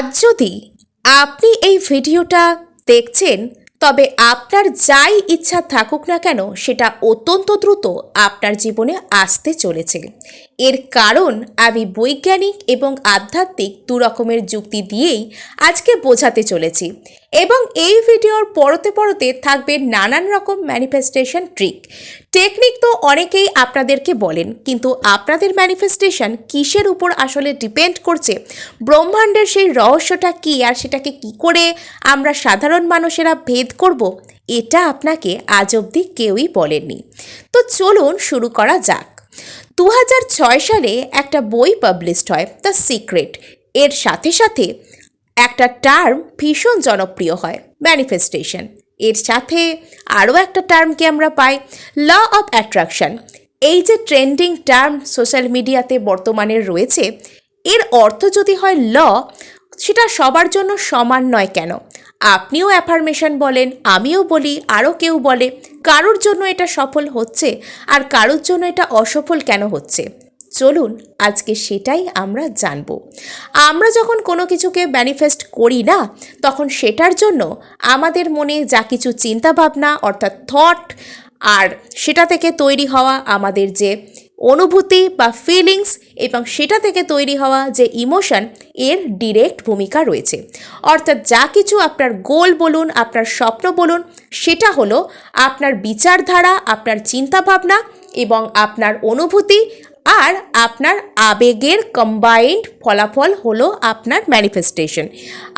আজ যদি আপনি এই ভিডিওটা দেখছেন, তবে আপনার যাই ইচ্ছা থাকুক না কেন, সেটা অত্যন্ত দ্রুত আপনার জীবনে আসতে চলেছে। এর কারণ আমি বৈজ্ঞানিক এবং আধ্যাত্মিক দু রকমের যুক্তি দিয়েই আজকে বোঝাতে চলেছি। এবং এই ভিডিওর পরতে পরতে থাকবে নানান রকম ম্যানিফেস্টেশন ট্রিক টেকনিক তো অনেকেই আপনাদেরকে বলেন, কিন্তু আপনাদের ম্যানিফেস্টেশন কিসের উপর আসলে ডিপেন্ড করছে? ব্রহ্মাণ্ডের সেই রহস্যটা কি আর সেটাকে কি করে আমরা সাধারণ মানুষেরা ভেদ করব? এটা আপনাকে আজ অবধি কেউই বলেননি। তো চলুন শুরু করা যাক। দু হাজার ছয় সালে একটা বই পাবলিশড হয় দ্য সিক্রেট এর সাথে সাথে একটা টার্ম ভীষণ জনপ্রিয় হয় ম্যানিফেস্টেশন এর সাথে আরও একটা টার্মকে আমরা পাই ল অফ অ্যাট্রাকশন এই যে ট্রেন্ডিং টার্ম সোশ্যাল মিডিয়াতে বর্তমানে রয়েছে, এর অর্থ যদি হয় ল সেটা সবার জন্য সমান নয় কেন? আপনিও অ্যাফার্মেশন বলেন, আমিও বলি, আরও কেউ বলে। কারোর জন্য এটা সফল হচ্ছে আর কারোর জন্য এটা অসফল কেন হচ্ছে? চলুন, আজকে সেটাই আমরা জানব। আমরা যখন কোনো কিছুকে ম্যানিফেস্ট করি না, তখন সেটার জন্য আমাদের মনে যা কিছু চিন্তাভাবনা অর্থাৎ থট আর সেটা থেকে তৈরি হওয়া আমাদের যে অনুভূতি বা ফিলিংস এবং সেটা থেকে তৈরি হওয়া যে ইমোশন এর ডিরেক্ট ভূমিকা রয়েছে। অর্থাৎ যা কিছু আপনার গোল বলুন, আপনার স্বপ্ন বলুন, সেটা হলো আপনার বিচারধারা, আপনার চিন্তাভাবনা এবং আপনার অনুভূতি আর আপনার আবেগের কম্বাইন্ড ফলাফল হলো আপনার ম্যানিফেস্টেশন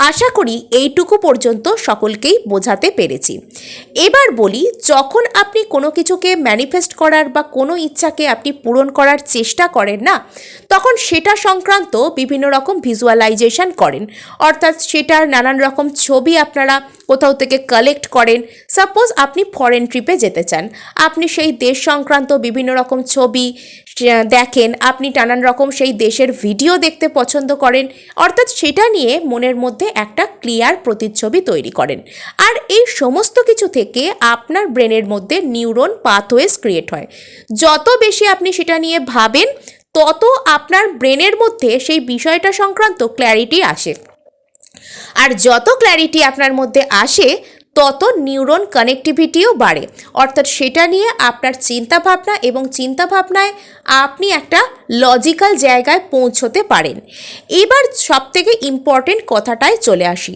আশা করি এইটুকু পর্যন্ত সকলকেই বোঝাতে পেরেছি। এবার বলি, যখন আপনি কোনো কিছুকে ম্যানিফেস্ট করার বা কোনো ইচ্ছাকে আপনি পূরণ করার চেষ্টা করেন না, তখন সেটা সংক্রান্ত বিভিন্ন রকম ভিজুয়ালাইজেশন করেন। অর্থাৎ সেটার নানান রকম ছবি আপনারা কোথাও থেকে কালেক্ট করেন। সাপোজ আপনি ফরেন ট্রিপে যেতে চান, আপনি সেই দেশ সংক্রান্ত বিভিন্ন রকম ছবি দেখেন, আপনি নানান রকম সেই দেশের ভিডিও দেখতে পছন্দ করেন। অর্থাৎ সেটা নিয়ে মনের মধ্যে একটা ক্লিয়ার প্রতিচ্ছবি তৈরি করেন। আর এই সমস্ত কিছু থেকে আপনার ব্রেনের মধ্যে নিউরন পাথওয়েজ ক্রিয়েট হয়। যত বেশি আপনি সেটা নিয়ে ভাবেন, তত আপনার ব্রেনের মধ্যে সেই বিষয়টা সংক্রান্ত ক্ল্যারিটি আসে। আর যত ক্ল্যারিটি আপনার মধ্যে আসে তত নিউরন কানেক্টিভিটিও বাড়ে। অর্থাৎ সেটা নিয়ে আপনার চিন্তাভাবনা এবং চিন্তাভাবনায় আপনি একটা লজিক্যাল জায়গায় পৌঁছতে পারেন। এবার সবথেকে ইম্পর্টেন্ট কথাটায় চলে আসি।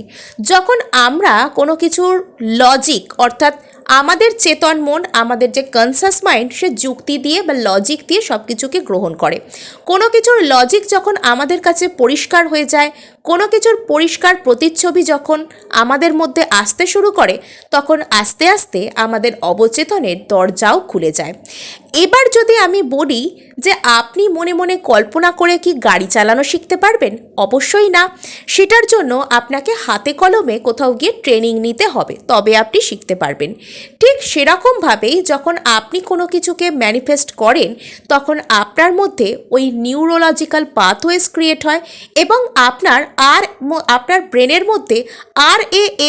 যখন আমরা কোনো কিছুর লজিক, অর্থাৎ আমাদের চেতন মন, আমাদের যে কনসাস মাইন্ড সে যুক্তি দিয়ে বা লজিক দিয়ে সব কিছুকে গ্রহণ করে। কোনো কিছুর লজিক যখন আমাদের কাছে পরিষ্কার হয়ে যায় কোনো কিছুর পরিষ্কার প্রতিচ্ছবি যখন আমাদের মধ্যে আসতে শুরু করে, তখন আস্তে আস্তে আমাদের অবচেতনের দরজাও খুলে যায়। এবার যদি আমি বলি যে আপনি মনে মনে কল্পনা করে কি গাড়ি চালানো শিখতে পারবেন? অবশ্যই না। সেটার জন্য আপনাকে হাতে কলমে কোথাও গিয়ে ট্রেনিং নিতে হবে, তবে আপনি শিখতে পারবেন। ঠিক সেরকমভাবেই যখন আপনি কোনো কিছুকে ম্যানিফেস্ট করেন, তখন আপনার মধ্যে ওই নিউরোলজিক্যাল পাথওয়েজ ক্রিয়েট হয় এবং আপনার আর আপনার ব্রেনের মধ্যে আর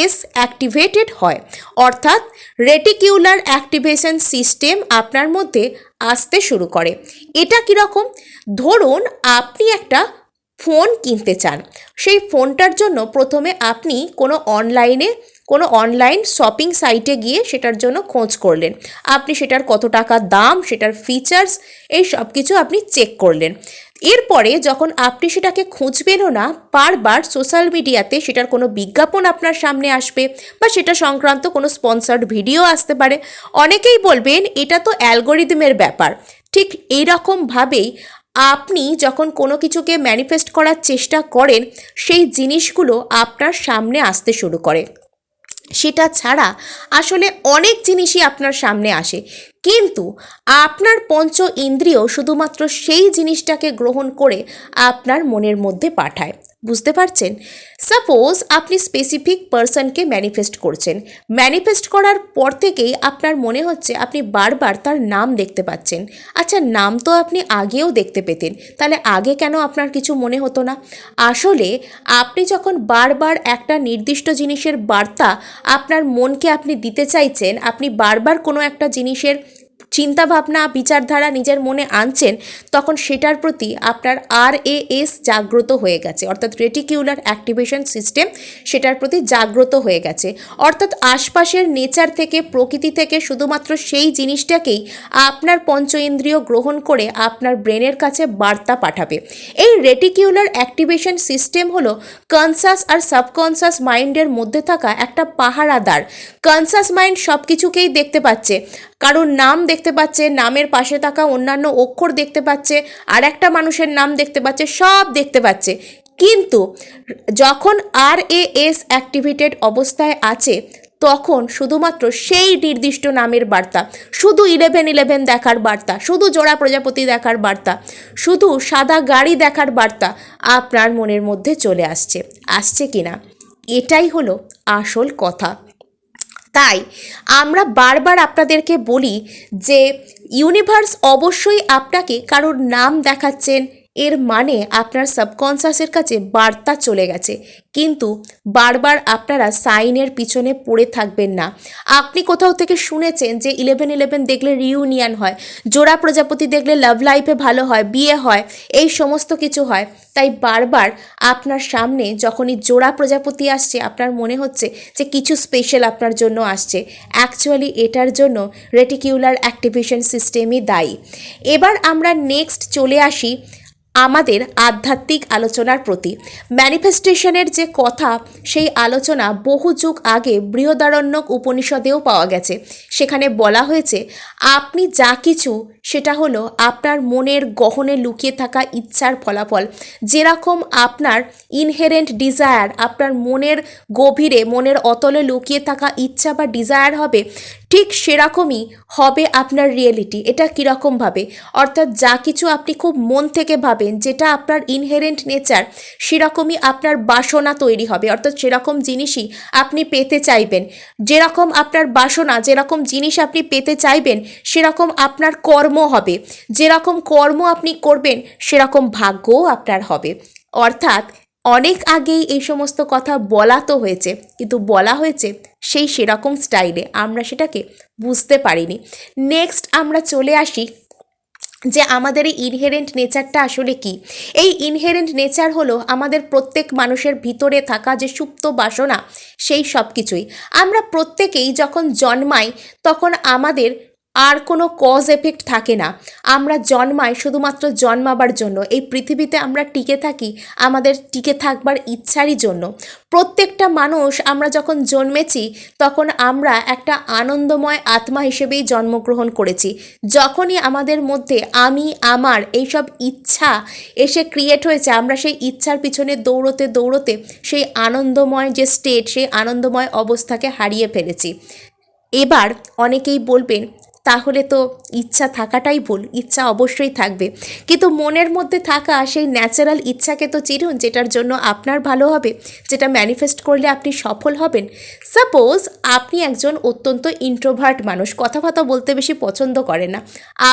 এস অ্যাক্টিভেটেড হয়। অর্থাৎ রেটিকিউলার অ্যাক্টিভেশন সিস্টেম আপনার মধ্যে আসতে শুরু করে। এটা কীরকম? ধরুন আপনি একটা ফোন কিনতে চান। সেই ফোনটার জন্য প্রথমে আপনি কোনো অনলাইনে কোনো অনলাইন শপিং সাইটে গিয়ে সেটার জন্য খোঁজ করলেন। আপনি সেটার কত টাকা দাম, সেটার ফিচার্স এই সব কিছু আপনি চেক করলেন। এরপরে যখন আপনি সেটাকে খুঁজবেনও না, বারবার সোশ্যাল মিডিয়াতে সেটার কোনো বিজ্ঞাপন আপনার সামনে আসবে বা সেটা সংক্রান্ত কোনো স্পন্সার্ড ভিডিও আসতে পারে। অনেকেই বলবেন, এটা তো অ্যালগোরিদমের ব্যাপার। ঠিক এইরকমভাবেই আপনি যখন কোনো কিছুকে ম্যানিফেস্ট করার চেষ্টা করেন, সেই জিনিসগুলো আপনার সামনে আসতে শুরু করে। সেটা ছাড়া আসলে অনেক জিনিসই আপনার সামনে আসে। কিন্তু আপনার পঞ্চ ইন্দ্রিয় শুধুমাত্র সেই জিনিসটাকে গ্রহণ করে আপনার মনের মধ্যে পাঠায়। বুঝতে পারছেন? সাপোজ আপনি স্পেসিফিক পার্সনকে ম্যানিফেস্ট করছেন। ম্যানিফেস্ট করার পর থেকেই আপনার মনে হচ্ছে আপনি বারবার তার নাম দেখতে পাচ্ছেন। আচ্ছা নাম তো আপনি আগেও দেখতে পেতেন। তাহলে আগে কেন আপনার কিছু মনে হতো না? আসলে আপনি যখন বারবার একটা নির্দিষ্ট জিনিসের বার্তা আপনার মনকে আপনি দিতে চাইছেন, আপনি বারবার কোনো একটা জিনিসের চিন্তাভাবনা, বিচারধারা নিজের মনে আনছেন, তখন সেটার প্রতি আপনার আর এস জাগ্রত হয়ে গেছে। অর্থাৎ রেটিকিউলার অ্যাক্টিভেশন সিস্টেম সেটার প্রতি জাগ্রত হয়ে গেছে। অর্থাৎ আশপাশের নেচার থেকে, প্রকৃতি থেকে শুধুমাত্র সেই জিনিসটাকেই আপনার পঞ্চ ইন্দ্রিয় গ্রহণ করে আপনার ব্রেনের কাছে বার্তা পাঠাবে। এই রেটিকিউলার অ্যাক্টিভেশন সিস্টেম হলো কনসাস আর সাবকনসাস মাইন্ডের মধ্যে থাকা একটা পাহারাদার। কনসাস মাইন্ড সব কিছুকেই দেখতে পাচ্ছে। কারোর নাম দেখতে পাচ্ছে, নামের পাশে থাকা অন্যান্য অক্ষর দেখতে পাচ্ছে, আর একটা মানুষের নাম দেখতে পাচ্ছে, সব দেখতে পাচ্ছে। কিন্তু যখন আর এ এস অ্যাক্টিভেটেড অবস্থায় আছে, তখন শুধুমাত্র সেই নির্দিষ্ট নামের বার্তা, শুধু ইলেভেন ইলেভেন দেখার বার্তা, শুধু জোড়া প্রজাপতি দেখার বার্তা, শুধু সাদা গাড়ি দেখার বার্তা আপনার মনের মধ্যে চলে আসছে। আসছে কি না এটাই হলো আসল কথা। তাই আমরা বারবার আপনাদেরকে বলি যে ইউনিভার্স অবশ্যই আপনাকে কারোর নাম দেখাচ্ছেন এর মানে আপনার সাবকনসাসের কাছে বার্তা চলে গেছে। কিন্তু বারবার আপনারা সাইনের পিছনে পড়ে থাকবেন না। আপনি কোথাও থেকে শুনেছেন যে ইলেভেন ইলেভেন দেখলে রিউনিয়ন হয়, জোড়া প্রজাপতি দেখলে লাভ লাইফে ভালো হয়, বিয়ে হয়, এই সমস্ত কিছু হয়। তাই বারবার আপনার সামনে যখনই জোড়া প্রজাপতি আসছে, আপনার মনে হচ্ছে যে কিছু স্পেশাল আপনার জন্য আসছে। অ্যাকচুয়ালি এটার জন্য রেটিকিউলার অ্যাক্টিভেশন সিস্টেমই দায়ী। এবার আমরা নেক্সট চলে আসি আমাদের আধ্যাত্মিক আলোচনার প্রতি। ম্যানিফেস্টেশনের যে কথা, সেই আলোচনা বহু যুগ আগে বৃহদারণ্যক উপনিষদেও পাওয়া গেছে। সেখানে বলা হয়েছে, আপনি যা কিছু সেটা হলো আপনার মনের গহনে লুকিয়ে থাকা ইচ্ছার ফলাফল। যেরকম আপনার ইনহেরেন্ট ডিজায়ার আপনার মনের গভীরে, মনের অতলে লুকিয়ে থাকা ইচ্ছা বা ডিজায়ার হবে, ঠিক সেরকমই হবে আপনার রিয়েলিটি এটা কীরকমভাবে অর্থাৎ যা কিছু আপনি খুব মন থেকে ভাবেন, যেটা আপনার ইনহেরেন্ট নেচার সেরকমই আপনার বাসনা তৈরি হবে। অর্থাৎ সেরকম জিনিসই আপনি পেতে চাইবেন। যেরকম আপনার বাসনা, যেরকম জিনিস আপনি পেতে চাইবেন, সেরকম আপনার কর্ম হবে। যেরকম কর্ম আপনি করবেন, সেরকম ভাগ্যও আপনার হবে। অর্থাৎ অনেক আগেই এই সমস্ত কথা বলা তো হয়েছে, কিন্তু বলা হয়েছে সেই সেরকম স্টাইলে। আমরা সেটাকে বুঝতে পারিনি। নেক্সট আমরা চলে আসি যে আমাদের এই ইনহেরেন্ট নেচারটা আসলে কি? এই ইনহেরেন্ট নেচার হলো আমাদের প্রত্যেক মানুষের ভিতরে থাকা যে সুপ্ত বাসনা, সেই সব কিছুই আমরা প্রত্যেকেই যখন জন্মাই, তখন আমাদের আর কোনো কজ এফেক্ট থাকে না। আমরা জন্মাই শুধুমাত্র জন্মাবার জন্য। এই পৃথিবীতে আমরা টিকে থাকি আমাদের টিকে থাকবার ইচ্ছারই জন্য। প্রত্যেকটা মানুষ আমরা যখন জন্মেছি, তখন আমরা একটা আনন্দময় আত্মা হিসেবেই জন্মগ্রহণ করেছি। যখনই আমাদের মধ্যে আমি, আমার এইসব ইচ্ছা এসে ক্রিয়েট হয়েছে, আমরা সেই ইচ্ছার পিছনে দৌড়তে দৌড়তে সেই আনন্দময় যে স্টেট সেই আনন্দময় অবস্থাকে হারিয়ে ফেলেছি। এবার অনেকেই বলবেন তাহলে তো ইচ্ছা থাকাটাই ভুল, ইচ্ছা অবশ্যই থাকবে। কিন্তু মনের মধ্যে থাকা সেই ন্যাচারাল ইচ্ছাকে তো চিরুন যেটার জন্য আপনার ভালো হবে, যেটা ম্যানিফেস্ট করলে আপনি সফল হবেন। সাপোজ আপনি একজন অত্যন্ত ইন্ট্রোভার্ট মানুষ কথাবার্তা বলতে বেশি পছন্দ করেন না।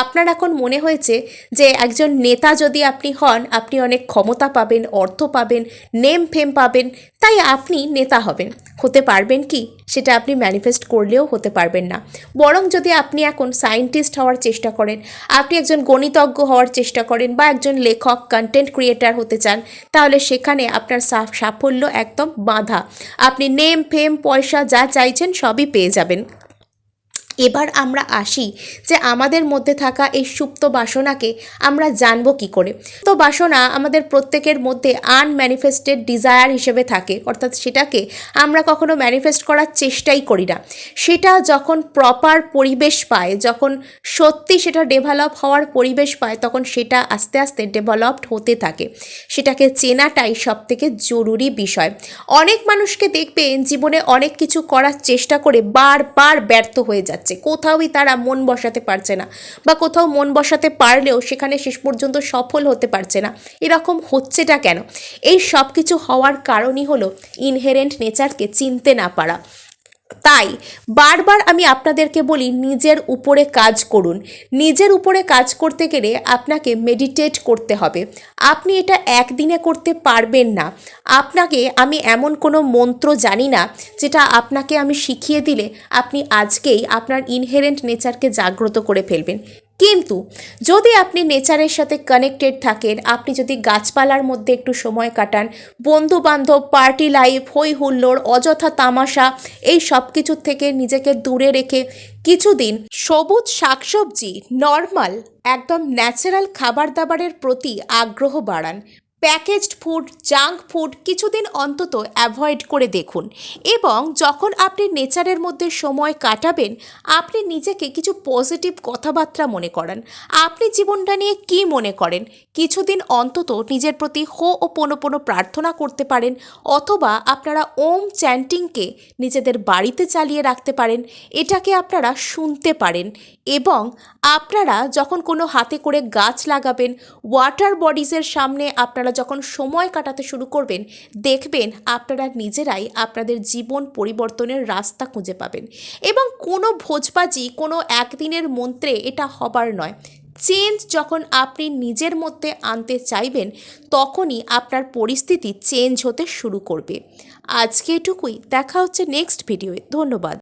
আপনার এখন মনে হয়েছে যে একজন নেতা যদি আপনি হন, আপনি অনেক ক্ষমতা পাবেন, অর্থ পাবেন নেম ফেম পাবেন তাই আপনি নেতা হবেন। হতে পারবেন কি? সেটা আপনি ম্যানিফেস্ট করলেও হতে পারবেন না। বরং যদি আপনি এখন সায়েন্টিস্ট হওয়ার চেষ্টা করেন, আপনি একজন গণিতজ্ঞ হওয়ার চেষ্টা করেন বা একজন লেখক কন্টেন্ট ক্রিয়েটার হতে চান, তাহলে সেখানে আপনার সাফ সাফল্য একদম বাঁধা। আপনি নেম ফেম পয়সা যা চাইছেন সবই পেয়ে যাবেন। এবার আমরা আসি যে আমাদের মধ্যে থাকা এই সুপ্ত বাসনাকে আমরা জানব কি করে। তো বাসনা আমাদের প্রত্যেকের মধ্যে আনম্যানিফেস্টেড ডিজায়ার হিসেবে থাকে, অর্থাৎ সেটাকে আমরা কখনো ম্যানিফেস্ট করার চেষ্টাই করি না। সেটা যখন প্রপার পরিবেশ পায়, যখন সত্যি সেটা ডেভেলপ হওয়ার পরিবেশ পায়, তখন সেটা আস্তে আস্তে ডেভেলপড হতে থাকে। সেটাকে চেনাটাই সব থেকে জরুরি বিষয়। অনেক মানুষকে দেখবেন জীবনে অনেক কিছু করার চেষ্টা করে বারবার ব্যর্থ হয়ে যাচ্ছে। কোথাওই তারা মন বসাতে পারছে না বা কোথাও মন বসাতে পারলেও সেখানে শেষ পর্যন্ত সফল হতে পারছে না। এরকম হচ্ছেটা কেন? এই সব কিছু হওয়ার কারণই হলো ইনহেরেন্ট নেচারকে চিনতে না পারা। তাই বারবার আমি আপনাদেরকে বলি, নিজের উপরে কাজ করুন। নিজের উপরে কাজ করতে গেলে আপনাকে মেডিটেট করতে হবে। আপনি এটা একদিনে করতে পারবেন না। আপনাকে আমি এমন কোনো মন্ত্র জানি না, যেটা আপনাকে আমি শিখিয়ে দিলে আপনি আজকেই আপনার ইনহেরেন্ট নেচারকে জাগ্রত করে ফেলবেন। কিন্তু যদি আপনি নেচারের সাথে কানেক্টেড থাকেন, আপনি যদি গাছপালার মধ্যে একটু সময় কাটান বন্ধু বান্ধব পার্টি লাইফ হই হুল্লোড় অযথা তামাশা, এই সব কিছুর থেকে নিজেকে দূরে রেখে কিছুদিন সবুজ শাকসবজি নর্মাল একদম ন্যাচারাল খাবার দাবারের প্রতি আগ্রহ বাড়ান। প্যাকেজড ফুড, জাঙ্ক ফুড কিছুদিন অন্তত অ্যাভয়েড করে দেখুন। এবং যখন আপনি নেচারের মধ্যে সময় কাটাবেন, আপনি নিজেকে কিছু পজিটিভ কথাবার্তা মনে করান। আপনি জীবনটা নিয়ে কি মনে করেন? কিছুদিন অন্তত নিজের প্রতি হো ও পোনো পোনো প্রার্থনা করতে পারেন, অথবা আপনারা ওম চ্যান্টিংকে নিজেদের বাড়িতে চালিয়ে রাখতে পারেন, এটাকে আপনারা শুনতে পারেন। এবং আপনারা যখন কোনো হাতে করে গাছ লাগাবেন, ওয়াটার বডিজের সামনে আপনারা যখন সময় কাটাতে শুরু করবেন, দেখবেন আপনারা নিজেরাই আপনাদের জীবন পরিবর্তনের রাস্তা খুঁজে পাবেন। এবং কোনো ভোজবাজি, কোনো একদিনের মন্ত্রে এটা হবার নয়। চেঞ্জ যখন আপনি নিজের মধ্যে আনতে চাইবেন, তখনই আপনার পরিস্থিতি চেঞ্জ হতে শুরু করবে। আজকে এটুকুই। দেখা হচ্ছে নেক্সট ভিডিওয়ে। ধন্যবাদ।